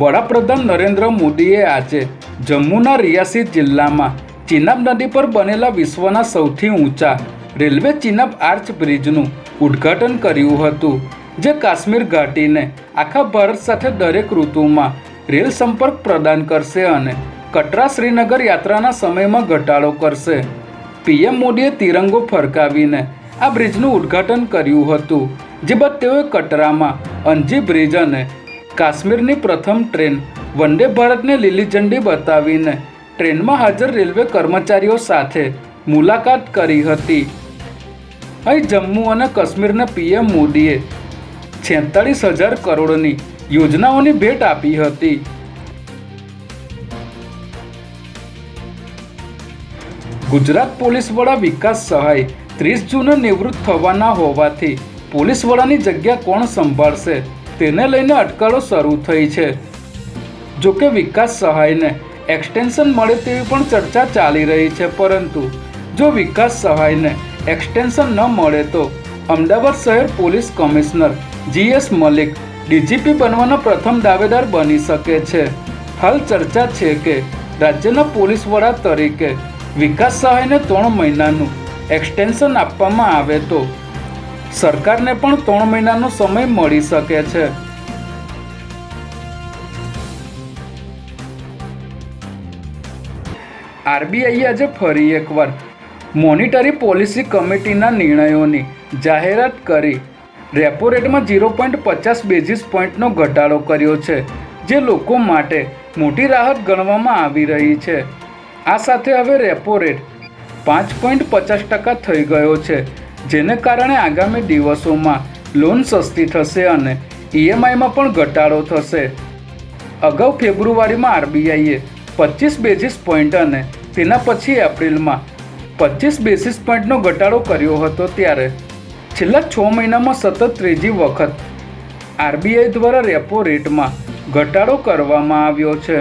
વડાપ્રધાન નરેન્દ્ર મોદીએ આજે જમ્મુના રિયાસી જિલ્લામાં ચિનાબ નદી પર બનેલા વિશ્વના સૌથી ઊંચા રેલવે ચિનાબ આર્ચ બ્રિજનું ઉદ્ઘાટન કર્યું હતું, જે કાશ્મીર ઘાટીને આખા ભારત સાથે દરેક ઋતુમાં રેલ સંપર્ક પ્રદાન કરશે અને કટરા શ્રીનગર યાત્રાના સમયમાં ઘટાડો કરશે. પીએમ મોદીએ તિરંગો ફરકાવીને આ બ્રિજનું ઉદ્ઘાટન કર્યું હતું, જે બાદ તેઓએ કટરામાં અંજી બ્રિજ અને કાશ્મીરની પ્રથમ ટ્રેન વંદે ભારતને લીલી ઝંડી બતાવીને ટ્રેનમાં હાજર રેલવે કર્મચારીઓ સાથે મુલાકાત કરી હતી. અહીં જમ્મુ અને કાશ્મીરના પીએમ મોદીએ છેતાળીસ હજાર કરોડની યોજનાઓની ભેટ આપી હતી. ગુજરાત પોલીસ વડા વિકાસ સહાય ત્રીસ જૂને નિવૃત્ત થવાના હોવાથી પોલીસ વડાની જગ્યા કોણ સંભાળશે? તેને લઈને અટકળો શરૂ થઈ છે. જોકે વિકાસ સહાયને એક્સટેન્શન મળે તેવી પણ ચર્ચા ચાલી રહી છે, પરંતુ જો વિકાસ સહાયને એક્સટેન્શન ન મળે તો અમદાવાદ શહેર police commissioner G S Malik DGP બનવાના પ્રથમ દાવેદાર બની શકે છે. હાલ ચર્ચા છે કે રાજ્યના પોલીસ વડા તરીકે વિકાસ સહાયને ત્રણ મહિનાનું એક્સટેન્શન આપવામાં આવે તો સરકારને પણ ત્રણ મહિનાનો સમય મળી શકે છે. આરબીઆઈએ આજે ફરી એકવાર મોનિટરી પોલિસી કમિટીના નિર્ણયોની જાહેરાત કરી. રેપો રેટમાં ઝીરો પોઈન્ટ પચાસ બેઝિસ પોઈન્ટનો ઘટાડો કર્યો છે, જે લોકો માટે મોટી રાહત ગણવામાં આવી રહી છે. આ સાથે હવે રેપો રેટ પાંચ પોઈન્ટ પચાસ ટકા થઈ ગયો છે. જેને કારણે આગામી દિવસોમાં લોન સસ્તી થશે અને ઈએમઆઈમાં પણ ઘટાડો થશે. અગાઉ ફેબ્રુઆરીમાં આરબીઆઈએ પચીસ બેઝિસ પોઈન્ટ અને તેના પછી એપ્રિલમાં પચીસ બેઝિસ પોઈન્ટનો ઘટાડો કર્યો હતો ત્યારે છેલ્લા છ મહિનામાં સતત ત્રીજી વખત આરબીઆઈ દ્વારા રેપો રેટમાં ઘટાડો કરવામાં આવ્યો છે.